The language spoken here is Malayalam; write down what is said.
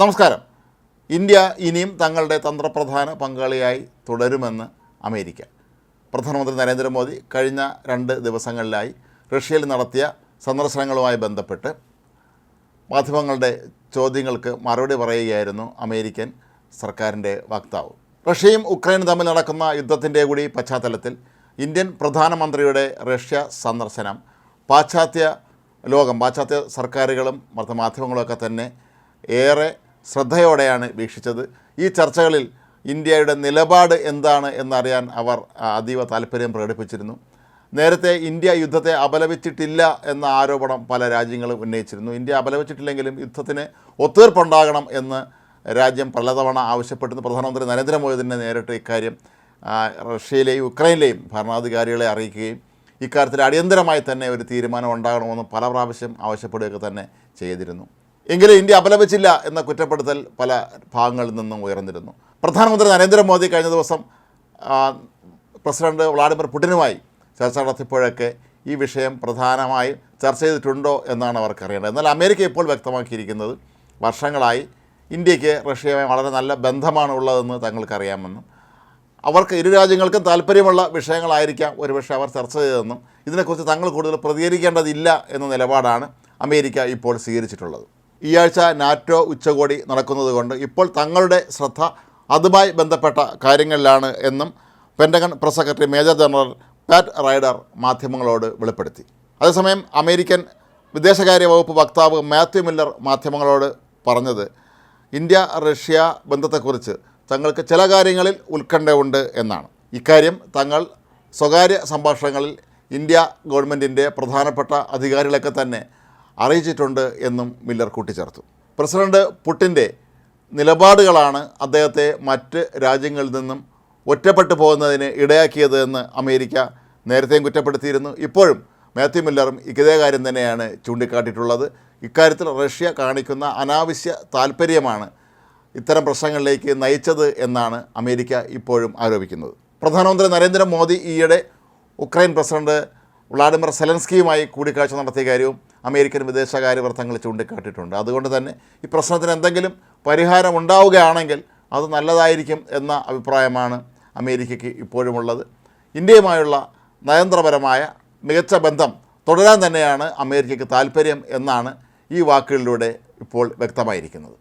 നമസ്കാരം. ഇന്ത്യ ഇനിയും തങ്ങളുടെ തന്ത്രപ്രധാന പങ്കാളിയായി തുടരുമെന്ന് അമേരിക്ക. പ്രധാനമന്ത്രി നരേന്ദ്രമോദി കഴിഞ്ഞ രണ്ട് ദിവസങ്ങളിലായി റഷ്യയിൽ നടത്തിയ സന്ദർശനങ്ങളുമായി ബന്ധപ്പെട്ട് മാധ്യമങ്ങളുടെ ചോദ്യങ്ങൾക്ക് മറുപടി പറയുകയായിരുന്നു അമേരിക്കൻ സർക്കാരിന്റെ വക്താവ്. റഷ്യയും ഉക്രൈനും തമ്മിൽ നടക്കുന്ന യുദ്ധത്തിന്റെ കൂടി പശ്ചാത്തലത്തിൽ ഇന്ത്യൻ പ്രധാനമന്ത്രിയുടെ റഷ്യ സന്ദർശനം പാശ്ചാത്യ ലോകം പാശ്ചാത്യ സർക്കാരുകളും മാധ്യമങ്ങളൊക്കെ തന്നെ ഏറെ ശ്രദ്ധയോടെയാണ് വീക്ഷിച്ചത്. ഈ ചർച്ചകളിൽ ഇന്ത്യയുടെ നിലപാട് എന്താണ് എന്നറിയാൻ അവർ അതീവ താല്പര്യം പ്രകടിപ്പിച്ചിരുന്നു. നേരത്തെ ഇന്ത്യ യുദ്ധത്തെ അപലപിച്ചിട്ടില്ല എന്ന ആരോപണം പല രാജ്യങ്ങളും ഉന്നയിച്ചിരുന്നു. ഇന്ത്യ അപലപിച്ചിട്ടില്ലെങ്കിലും യുദ്ധത്തിന് ഒത്തീർപ്പുണ്ടാകണം എന്ന് രാജ്യം പലതവണ ആവശ്യപ്പെട്ടിരുന്നു. പ്രധാനമന്ത്രി നരേന്ദ്രമോദി തന്നെ നേരിട്ട് ഇക്കാര്യം റഷ്യയിലെയും ഉക്രൈനിലെയും ഭരണാധികാരികളെ അറിയിക്കുകയും ഇക്കാര്യത്തിൽ അടിയന്തരമായി തന്നെ ഒരു തീരുമാനം ഉണ്ടാകണമെന്ന് പല പ്രാവശ്യം ആവശ്യപ്പെടുകയൊക്കെ തന്നെ ചെയ്തിരുന്നു. എങ്കിലും ഇന്ത്യ അപലപിച്ചില്ല എന്ന കുറ്റപ്പെടുത്തൽ പല ഭാഗങ്ങളിൽ നിന്നും ഉയർന്നിരുന്നു. പ്രധാനമന്ത്രി നരേന്ദ്രമോദി കഴിഞ്ഞ ദിവസം പ്രസിഡന്റ് വ്ളാഡിമിർ പുടിനുമായി ചർച്ച നടത്തിയപ്പോഴൊക്കെ ഈ വിഷയം പ്രധാനമായും ചർച്ച ചെയ്തിട്ടുണ്ടോ എന്നാണ് അവർക്കറിയേണ്ടത്. എന്നാൽ അമേരിക്ക ഇപ്പോൾ വ്യക്തമാക്കിയിരിക്കുന്നത് വർഷങ്ങളായി ഇന്ത്യയ്ക്ക് റഷ്യയുമായി വളരെ നല്ല ബന്ധമാണ് ഉള്ളതെന്ന് തങ്ങൾക്കറിയാമെന്നും അവർക്ക് ഇരു രാജ്യങ്ങൾക്കും താല്പര്യമുള്ള വിഷയങ്ങളായിരിക്കാം ഒരുപക്ഷെ അവർ ചർച്ച ചെയ്തതെന്നും ഇതിനെക്കുറിച്ച് തങ്ങൾ കൂടുതൽ പ്രതികരിക്കേണ്ടതില്ല എന്ന നിലപാടാണ് അമേരിക്ക ഇപ്പോൾ സ്വീകരിച്ചിട്ടുള്ളത്. ഈ ആഴ്ച നാറ്റോ ഉച്ചകോടി നടക്കുന്നത് കൊണ്ട് ഇപ്പോൾ തങ്ങളുടെ ശ്രദ്ധ അതുമായി ബന്ധപ്പെട്ട കാര്യങ്ങളിലാണ് എന്നും Pentagon press secretary major general Pat Ryder മാധ്യമങ്ങളോട് വെളിപ്പെടുത്തി. അതേസമയം അമേരിക്കൻ വിദേശകാര്യ വകുപ്പ് വക്താവ് മാത്യു മില്ലർ മാധ്യമങ്ങളോട് പറഞ്ഞത് ഇന്ത്യ റഷ്യ ബന്ധത്തെക്കുറിച്ച് തങ്ങൾക്ക് ചില കാര്യങ്ങളിൽ ഉത്കണ്ഠയുണ്ട് എന്നാണ്. ഇക്കാര്യം തങ്ങൾ സ്വകാര്യ സംഭാഷണങ്ങളിൽ ഇന്ത്യ ഗവൺമെന്റിന്റെ പ്രധാനപ്പെട്ട അധികാരികളൊക്കെ തന്നെ അറിയിച്ചിട്ടുണ്ട് എന്നും മില്ലർ കൂട്ടിച്ചേർത്തു. പ്രസിഡന്റ് പുട്ടിന്റെ നിലപാടുകളാണ് അദ്ദേഹത്തെ മറ്റ് രാജ്യങ്ങളിൽ നിന്നും ഒറ്റപ്പെട്ടു പോകുന്നതിന് ഇടയാക്കിയത് എന്ന് അമേരിക്ക നേരത്തെയും കുറ്റപ്പെടുത്തിയിരുന്നു. ഇപ്പോഴും മാത്യു മില്ലറും ഇതേ കാര്യം തന്നെയാണ് ചൂണ്ടിക്കാട്ടിയിട്ടുള്ളത്. ഇക്കാര്യത്തിൽ റഷ്യ കാണിക്കുന്ന അനാവശ്യ താല്പര്യമാണ് ഇത്തരം പ്രശ്നങ്ങളിലേക്ക് നയിച്ചത് എന്നാണ് അമേരിക്ക ഇപ്പോഴും ആരോപിക്കുന്നത്. പ്രധാനമന്ത്രി നരേന്ദ്രമോദി ഈയിടെ ഉക്രൈൻ പ്രസിഡന്റ് വ്ളാഡിമിർ സെലൻസ്കിയുമായി കൂടിക്കാഴ്ച നടത്തിയ കാര്യവും അമേരിക്കൻ വിദേശകാര്യ വൃത്തങ്ങൾ ചൂണ്ടിക്കാട്ടിയിട്ടുണ്ട്. അതുകൊണ്ട് തന്നെ ഈ പ്രശ്നത്തിന് എന്തെങ്കിലും പരിഹാരം ഉണ്ടാവുകയാണെങ്കിൽ അത് നല്ലതായിരിക്കും എന്ന അഭിപ്രായമാണ് അമേരിക്കയ്ക്ക് ഇപ്പോഴുമുള്ളത്. ഇന്ത്യയുമായുള്ള നയതന്ത്രപരമായ മികച്ച ബന്ധം തുടരാൻ തന്നെയാണ് അമേരിക്കയ്ക്ക് താല്പര്യം എന്നാണ് ഈ വാക്കുകളിലൂടെ ഇപ്പോൾ വ്യക്തമായിരിക്കുന്നത്.